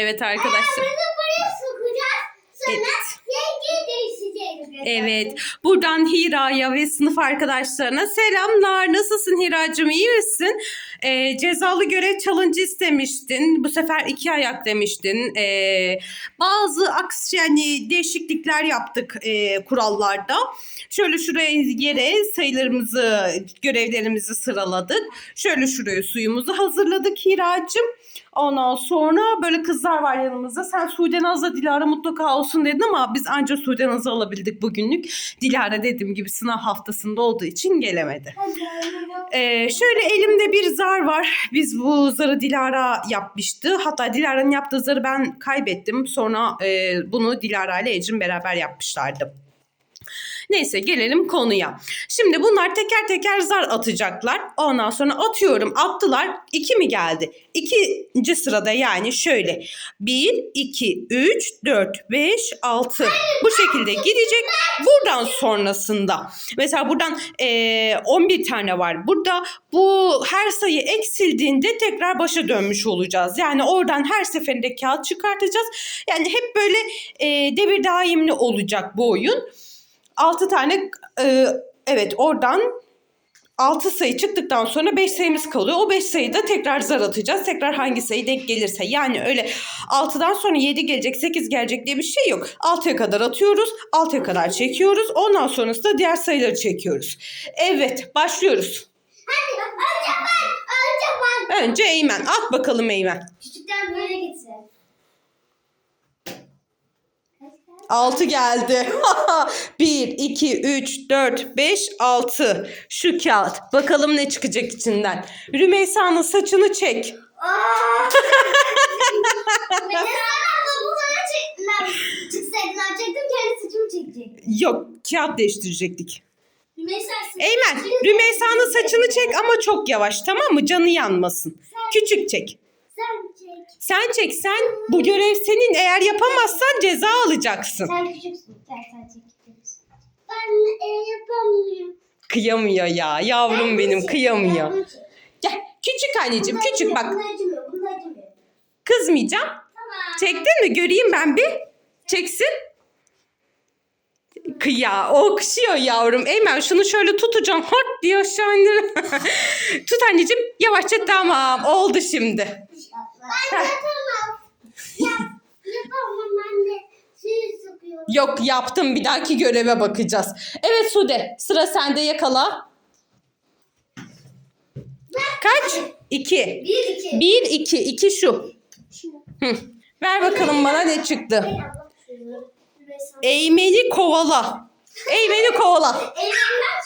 Evet arkadaşlar. Buraya sokacağız. Sonra Evet. rengi değişecek. Evet. Buradan Hira'ya ve sınıf arkadaşlarına selamlar. Nasılsın Hira'cığım? iyi misin? Ee, cezalı görev challenge istemiştin. Bu sefer iki ayak demiştin. Ee, bazı aks yani değişiklikler yaptık e, kurallarda. Şöyle şuraya yere sayılarımızı, görevlerimizi sıraladık. Şöyle şuraya suyumuzu hazırladık Hira'cığım. Ondan sonra böyle kızlar var yanımızda. Sen Sude Naz'la Dilara mutlaka olsun dedin ama biz ancak Sude Naz'ı alabildik bugünlük. Dilara dediğim gibi sınav haftasında olduğu için gelemedi. Ee, şöyle elimde bir zar var. Biz bu zarı Dilara yapmıştı. Hatta Dilara'nın yaptığı zarı ben kaybettim. Sonra e, bunu Dilara ile Ecrin beraber yapmışlardı. Neyse gelelim konuya. Şimdi bunlar teker teker zar atacaklar. Ondan sonra atıyorum attılar. İki mi geldi? İkinci sırada yani şöyle. 1, 2, 3, 4, 5, 6 bu şekilde gidecek. Buradan sonrasında mesela buradan eee, 11 tane var. Burada bu her sayı eksildiğinde tekrar başa dönmüş olacağız. Yani oradan her seferinde kağıt çıkartacağız. Yani hep böyle eee, devir daimli olacak bu oyun. 6 tane e, evet oradan 6 sayı çıktıktan sonra 5 sayımız kalıyor. O 5 sayıda tekrar zar atacağız. Tekrar hangi sayı denk gelirse. Yani öyle 6'dan sonra 7 gelecek 8 gelecek diye bir şey yok. 6'ya kadar atıyoruz. 6'ya kadar çekiyoruz. Ondan sonrasında diğer sayıları çekiyoruz. Evet başlıyoruz. Hadi önce ben. Önce ben. Önce Eymen. At bakalım Eymen. Küçükten böyle getir. 6 geldi. 1, 2, 3, 4, 5, 6. Şu kağıt. Bakalım ne çıkacak içinden. Rümeysa'nın saçını çek. Aa! Mesela abla bu bana çek... Ben çıksaydı ne yapacaktım? Kendi saçımı çekecektim. Yok kağıt değiştirecektik. Rümeysa Eymen Rümeysa'nın saçını çek ama çok yavaş tamam mı? Canı yanmasın. Küçük çek. Sen çek. Sen çek sen. Bu görev senin. Eğer yapamazsan ceza alacaksın. Sen küçüksün. Gel sen çek. Ben e, yapamıyorum. Kıyamıyor ya. Yavrum benim kıyamıyor. Gel küçük anneciğim küçük bak. Bunda acımıyor. Bunda acımıyor. Kızmayacağım. Tamam. Çektin mi? Göreyim ben bir. Çeksin. Kıya okşuyor yavrum. Eymen şunu şöyle tutacağım. Hort diye aşağı indir. Tut anneciğim. Yavaşça tamam. Oldu şimdi. Ben yapamam. Yap, yapamam ben de suyu sıkıyorum. Yok yaptım. Bir dahaki göreve bakacağız. Evet Sude. Sıra sende yakala. Kaç? İki. Bir, iki. Bir, iki. İki şu. Şunu. Hı. Ver bakalım bana ne çıktı. Eğmeni kovala. Eğmeni kovala. Eylemler.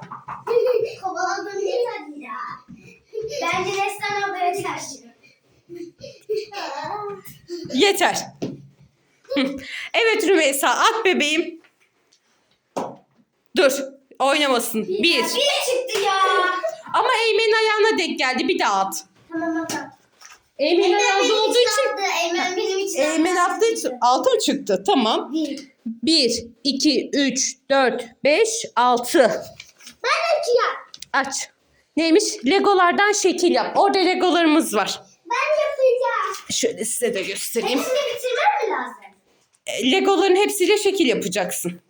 Kovaladım yeter ya. Bence resmen ablaya çarşırım. Yeter. Evet Rümeysa at bebeğim. Dur oynamasın. Bir. Bir çıktı ya. Ama Eymen'in ayağına denk geldi. Bir daha at. Tamam abla. Eymen'in Eymen ayağında olduğu için. Eymen benim için Eymen attığı için altı mı çıktı? Tamam. Bir. 1, 2, 3, 4, 5, 6. Açıyorum. Aç. Neymiş? Legolardan şekil yap. Orada legolarımız var. Ben yapacağım. Şöyle size de göstereyim. Hepsini bitirmem mi lazım? E, Legoların hepsiyle şekil yapacaksın.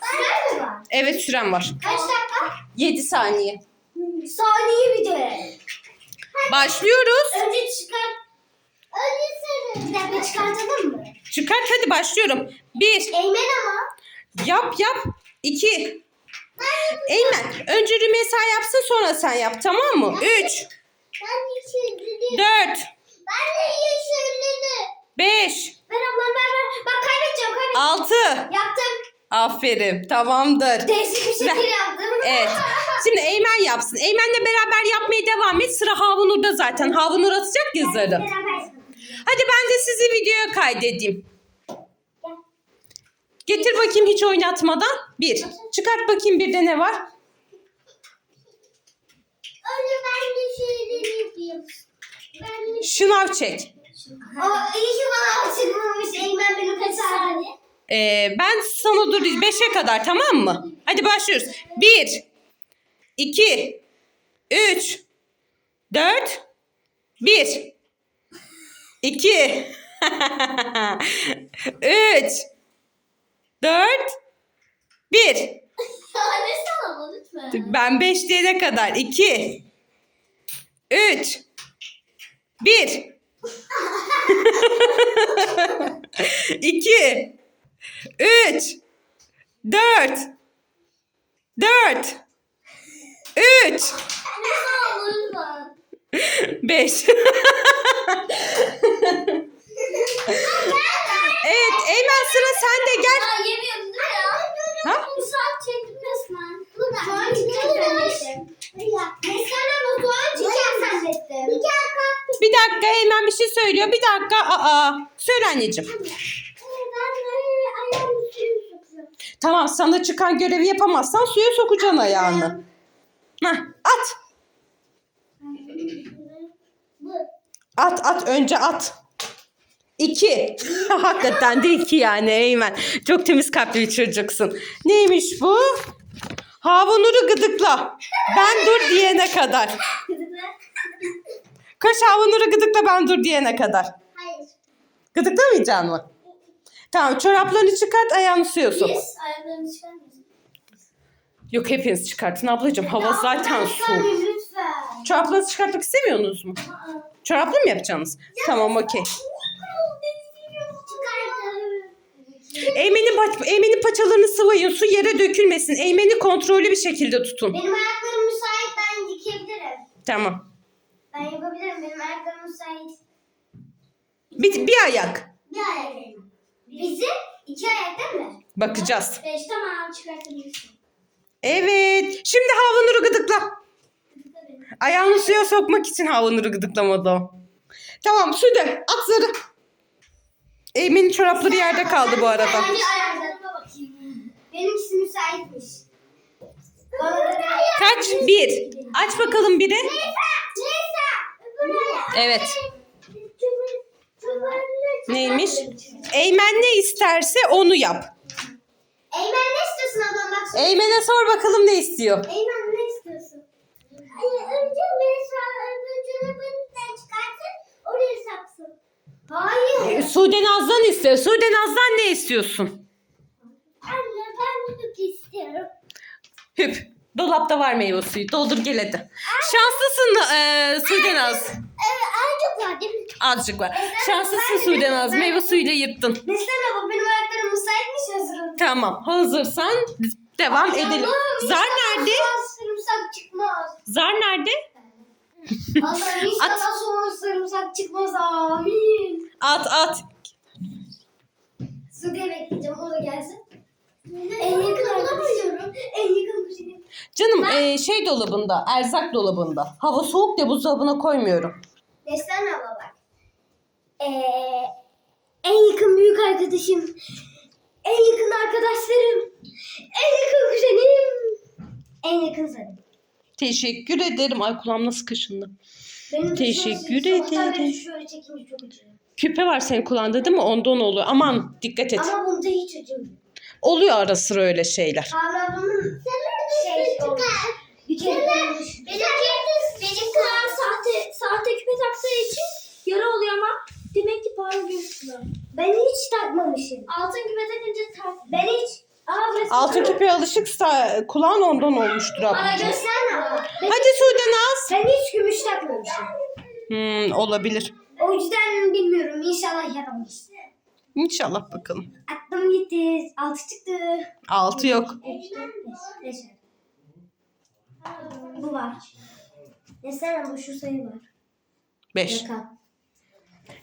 Sürer mi var? Evet süren var. Kaç dakika? 7 saniye. Saniye bir de. Başlıyoruz. Önce çıkart. Önce sarı. Bir dakika çıkartalım mı? Çıkart hadi başlıyorum. 1. Eymen ama. Yap yap. 2. Eymen önce Rümeysa yapsın sonra sen yap tamam mı? 3. Ben yeşilini. 4. Ben de yeşilini. 5. Ben ablam ben ben. Bak kaybedeceğim kaybedeceğim. 6. Yaptım. Aferin tamamdır. Değişik bir şekil Ben- yaptım. Evet. Şimdi Eymen yapsın. Eymen'le beraber yapmaya devam et. Sıra Havunur'da zaten. Havunur atacak ya zarı. Beraber yapalım. Hadi ben de sizi videoya kaydedeyim. Getir bakayım hiç oynatmadan. Bir. Çıkart bakayım bir de ne var? Önce ben yeşilini yapayım. Ben Şınav çek. Aa, iyi ki bana açılmamış. Eymen benim kaç saniye? Ee, ben sana dur 5'e kadar tamam mı? Hadi başlıyoruz. 1 2 3 4 1 2 3 4 1 Ya ne sana lütfen. Ben 5 diyene kadar. 2 3 1 2 3 4 4 3 Ne sana lütfen. 5 Evet Eymen sıra sende gel. Ya yemiyorum değil mi ya? Ha? Bir saat çektim resmen. Soğan. Mesela bu soğan zannettim. Bir dakika. Bir dakika Eymen bir şey söylüyor. Bir dakika. Aa, söyle anneciğim. Sokuyorum. Tamam sana çıkan görevi yapamazsan suya sokacaksın ayağını. Heh, at. Bu. At at önce at. İki. Hakikaten de iki yani Eymen. Çok temiz kalpli bir çocuksun. Neymiş bu? Havunuru gıdıkla. Ben dur diyene kadar. Koş havunuru gıdıkla ben dur diyene kadar. Hayır. Gıdıklamayacaksın mı? Tamam çoraplarını çıkart ayağını suya sok. Biz ayaklarını çıkarmıyoruz. Yok hepiniz çıkartın ablacığım. Hava zaten soğuk. Lütfen. Çoraplarınızı çıkartmak istemiyorsunuz mu? Çoraplı mı yapacaksınız? Tamam okey. Eymen'in, baş- Eymen'in paçalarını sıvayın. Su yere dökülmesin. Eymen'i kontrollü bir şekilde tutun. Benim ayaklarım müsait ben yıkayabilirim. Tamam. Ben yapabilirim benim ayaklarım müsait. Bir, bir ayak. Bir ayak benim. Bizim iki ayak değil mi? Bakacağız. Beş tamam çıkartabilirsin. Evet. Şimdi havunuru gıdıkla. Ayağını suya sokmak için havunuru gıdıklamadı o. Tamam Sude at zarı. Eymen'in çorapları yerde kaldı bu arada. Bence ayaklarıma bakayım. Benimkisi müsaitmiş. Bana da Kaç? Bir. Aç bakalım biri. Neyse. Neyse. Evet. Neymiş? Eymen ne isterse onu yap. Eymen ne istiyorsun ablam bak. sor. Eymen'e sor bakalım ne istiyor. Eymen ne istiyorsun? önce beni öbür beni. Hayır. Ee, Sude Naz'dan istiyor. Sude Naz'dan ne istiyorsun? Anne ben hüp istiyorum. Hüp. Dolapta var meyve suyu. Doldur gel hadi. Şanslısın e, Sude Naz. Evet azıcık var değil mi? Azıcık var. Şanslısın Sude Naz. Meyve suyuyla yırttın. Mesela bak benim ayaklarım müsaitmiş hazırım. Tamam. Hazırsan devam edelim. Zar nerede? çıkmaz. Zar nerede? Allah'ım inşallah soğan sarımsak çıkmaz amin. At at. Su diye bekleyeceğim o da gelsin. En yakın bulamıyorum. En yakın kuzenim. Canım e, şey dolabında. Erzak dolabında. Hava soğuk ya buzdolabına koymuyorum. Destan abla bak. Ee, en yakın büyük arkadaşım. En yakın arkadaşlarım. En yakın kuzenim. En yakın senin. Teşekkür ederim. Ay kulağım nasıl kaşındı. Benim Teşekkür beri ederim. Şöyle çekince çok acıyor. Küpe var senin kulağında değil mi? Ondan oluyor. Aman dikkat et. Ama bunda hiç acımıyor. Oluyor ara sıra öyle şeyler. Ablamın şey olmuş. Bir kere olmuş. Benimki, benim kulağım sahte, sahte küpe taktığı için yara oluyor ama demek ki parlıyor. Ben hiç takmamışım. Altın küpe takınca tak. Ben hiç. Altın küpeye alışıksa kulağın ondan olmuştur Bana ablacığım. göster ama. Ben, Hadi Sude Naz. ben hiç gümüş takmamışım. Hmm, olabilir. O yüzden bilmiyorum. İnşallah yaramış. İnşallah bakalım. Aklım gitti. Altı çıktı. Altı yok. Üç, dört, beş. Beş. Bu var. Desene bu şu sayı var. Beş. Rakam.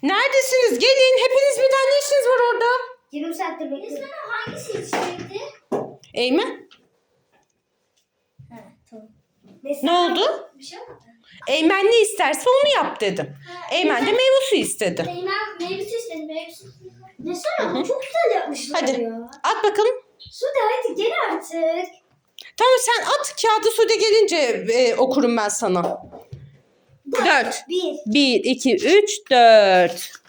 Neredesiniz? Gelin. Hepiniz birden ne işiniz var orada? 20 saattir bekliyorum. Desene hangisi yetişecekti? Eymen. Ha tamam. Ne oldu? Bir şey olmadı. Eymen ne isterse onu yap dedim. Eymen de meyve suyu istedi. Zeynep meyvesi istedi meyvesi. Desene bu çok güzel yapmışlar Hadi. ya. At bakalım. Su da hadi gel artık. Tamam sen at kağıdı Sude gelince e, okurum ben sana. Dört. Bir. Bir, iki, üç, dört.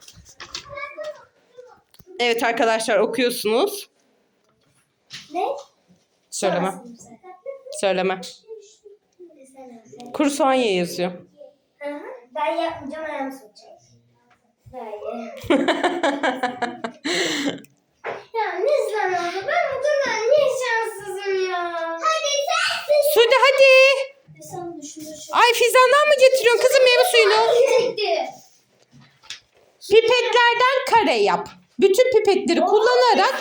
Evet arkadaşlar okuyorsunuz. Ne? Söyleme. Söyleme. Kuru soğan ye yazıyor. Ben yapmayacağım ayağımı sokacağım. Ya abla ben bu kadar niye şanssızım ya? Hadi sen. Sude hadi. Sen düşünürsün. Ay fizandan mı getiriyorsun kızım meyve suyunu? Pipetlerden kare yap. Bütün pipetleri kullanarak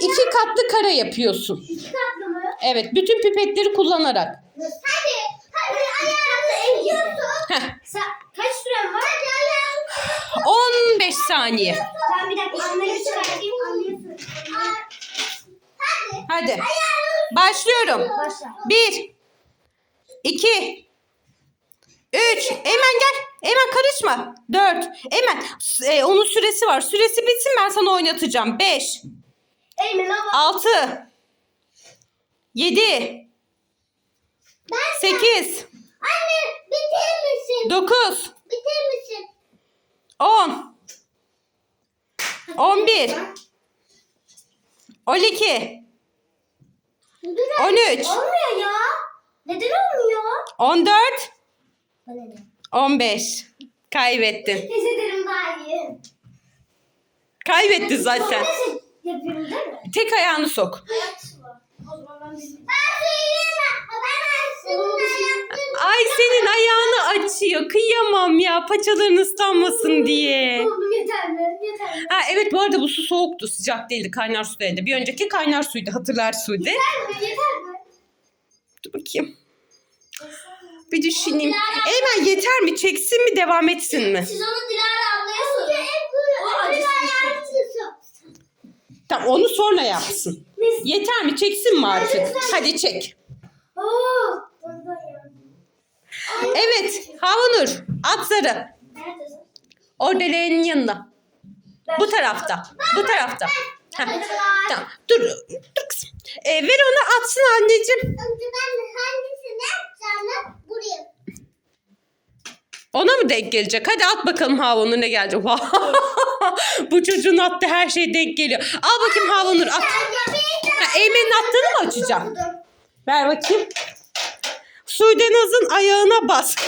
iki katlı kare yapıyorsun. İki katlı mı? Evet, bütün pipetleri kullanarak. Hadi. Hadi. Heh, Sen kaç süren var? Hadi ayağını. 15 saniye. Tamam bir dakika şunları çıkartayım. Anlıyorsun. Hadi. Hadi. Başlıyorum. Başla. 1 2 3 Eymen gel. Eymen karışma. 4 Eymen e, onun süresi var. Süresi bitsin ben sana oynatacağım. 5 Eymen abla. 6 7 8 Anne bitir misin? 9 Bitir misin? 10 11 12 Dur 13 Olmuyor ya. Neden olmuyor? 14 Bana ne? 15 Kaybettin. Pes ederim daha iyi. Kaybettin zaten. Nasıl yapıyorum değil mi? Tek ayağını sok. Ayak su var. O zaman ben bilmiyorum. Ben söyleyeyim Ben aslında Ay senin ayağını açıyor. Kıyamam ya. Paçaların ıslanmasın diye. Oğlum yeter mi? Yeter mi? Ha evet bu arada bu su soğuktu. Sıcak değildi. Kaynar su değildi. Bir önceki kaynar suydu. Hatırlar suydu. Yeter mi? Yeter mi? Dur bakayım. Bir düşüneyim. Eymen yeter mi? Çeksin mi? Devam etsin mi? Siz onu Dilara ablaya sorun. O acısını Tamam onu sonra yapsın. Yeter mi? Çeksin mi artık? Hadi çek. Evet. Havanur. At zarı. Leğenin yanında. Bu tarafta. Bu tarafta. Tamam. Dur. Dur kızım. Ee, ver onu atsın anneciğim. Önce ben hangisini yapacağım? Buraya. Ona mı denk gelecek? Hadi at bakalım Havanur ne gelecek. Bu çocuğun attığı her şey denk geliyor. Al bakayım Havanur at. Ha, Eymen'in attığını mı açacağım? Ver bakayım. Sudenaz'ın ayağına bas.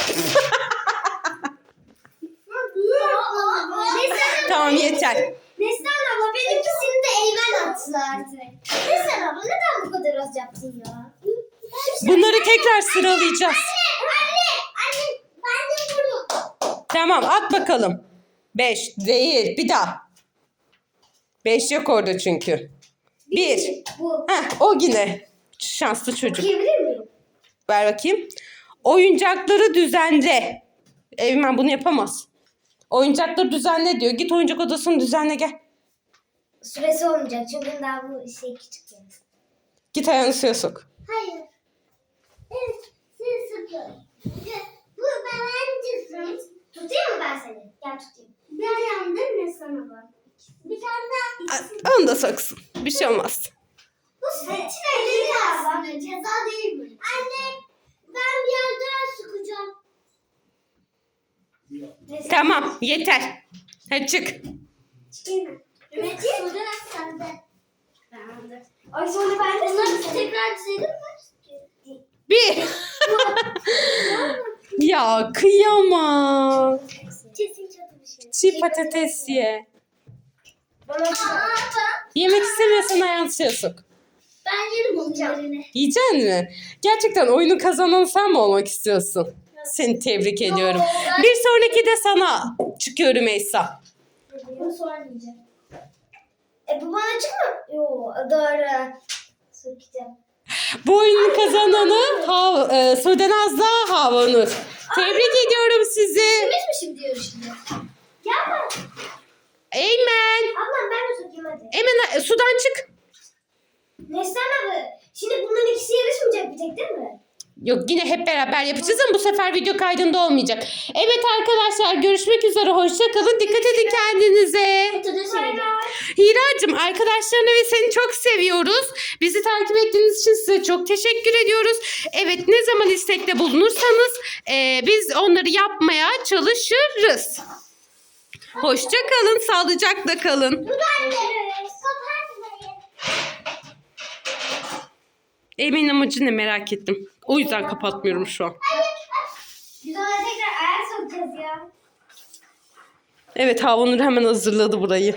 Tamam yeter. Neslihan abla benimkisini de Eymen atsın artık. Neslihan abla neden bu kadar az yaptın ya? Bunları tekrar sıralayacağız. Anne, anne, ben de bunu. Tamam at bakalım. 5 değil bir daha. 5 yok orada çünkü. 1. Bu. Heh, o yine. Şanslı çocuk. Ver bakayım. Oyuncakları düzenle. Eymen bunu yapamaz. Oyuncakları düzenle diyor. Git oyuncak odasını düzenle gel. Süresi olmayacak çünkü daha bu şey küçük. Git ayağını suya sok. Hayır. Evet, siz sıfır. Bu ben Tutayım mı ben seni? Gel tutayım. Ben yandım ne sana bak. Bir tane daha. A- Onu da soksun. Bir şey olmaz. Bu seçin elini aslında. Ceza değil mi? Anne ben bir yer daha sıkacağım. Tamam yeter. Hadi çık. Çıkayım mı? Evet. Sonra sende. Tamamdır. Ay sonra ben de Onları tekrar dizelim mi? Bir. ya kıyamam. Kesin kötü bir şey. Çiğ patates ye. Bana Yemek istemiyorsan ayağını suya sok. Ben yerim üzerine. Yiyecek mi? Gerçekten oyunu kazanan sen mi olmak istiyorsun? Seni tebrik ediyorum. Bir sonraki de sana çıkıyor Rümeysa. Bunu sonra yiyeceğim. E bu bana çıkma. Yo doğru. Sıkacağım. Bu oyunun kazananı Hav e, Sudenaz'la Havanur. Tebrik ediyorum sizi. Biz mi şimdi yarışacağız? Ya ben. Eymen. Ablam ben de sokayım hadi. Eymen e, sudan çık. Neslihan abi. Şimdi bunların ikisi yarışmayacak bir tek değil mi? Yok yine hep beraber yapacağız ama bu sefer video kaydında olmayacak. Evet arkadaşlar görüşmek üzere. Hoşça kalın. Dikkat edin kendinize. Bay bay. Hiracığım arkadaşlarını ve seni çok seviyoruz. Bizi takip ettiğiniz için size çok teşekkür ediyoruz. Evet ne zaman istekte bulunursanız e, biz onları yapmaya çalışırız. Hoşça kalın, sağlıcakla kalın. Emin amacı ne merak ettim. O yüzden kapatmıyorum şu an. Biz ona tekrar ayak yapacağız ya? Evet Havanur hemen hazırladı burayı.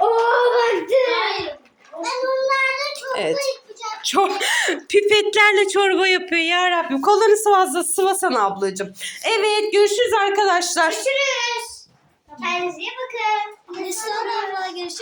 Oo baktım. Hayır. Ben onlarla çorba Evet. yapacağım. Çok pipetlerle çorba yapıyor ya Rabbim. Kollarını sıvazla sıvasana ablacığım. Evet görüşürüz arkadaşlar. Görüşürüz. Kendinize iyi bakın. Sonra görüşürüz.